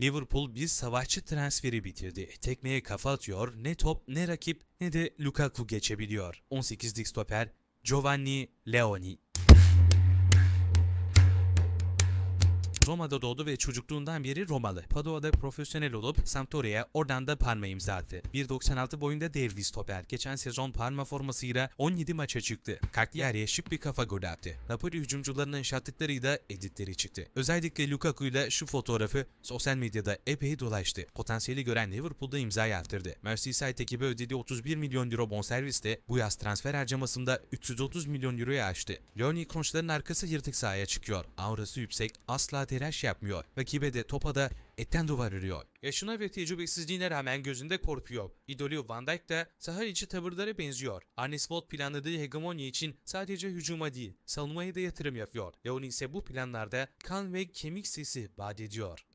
Liverpool bir savaşçı transferi bitirdi. Tekmeye kafa atıyor, ne top ne rakip ne de Lukaku geçebiliyor. 18'lik stoper Giovanni Leoni. Roma'da doğdu ve çocukluğundan beri Romalı. Padoa'da profesyonel olup Sampdoria'ya oradan da Parma imza attı. 1.96 boyunda dev bir stoper. Geçen sezon Parma formasıyla 17 maça çıktı. Cagliari'ye şık bir kafa golü attı. Napoli hücumcularının şatlıklarıyla editleri çıktı. Özellikle Lukaku ile şu fotoğrafı sosyal medyada epey dolaştı. Potansiyeli gören Liverpool'da imzayı attırdı. Merseyside ekibi ödediği 31 milyon euro bonservisle bu yaz transfer harcamasında 330 milyon euroya aştı. Leoni Kronçların arkası yırtık sahaya çıkıyor. Aurası yüksek, asla telaş yapmıyor. Rakibe de topa da etten duvar örüyor. Yaşına ve tecrübesizliğine rağmen gözünde korkuyor. İdolü Van Dijk de saha içi tavırları benziyor. Arne Slot planladığı hegemonya için sadece hücuma değil, savunmaya da yatırım yapıyor. Leoni ise bu planlarda kan ve kemik sesi vaat ediyor.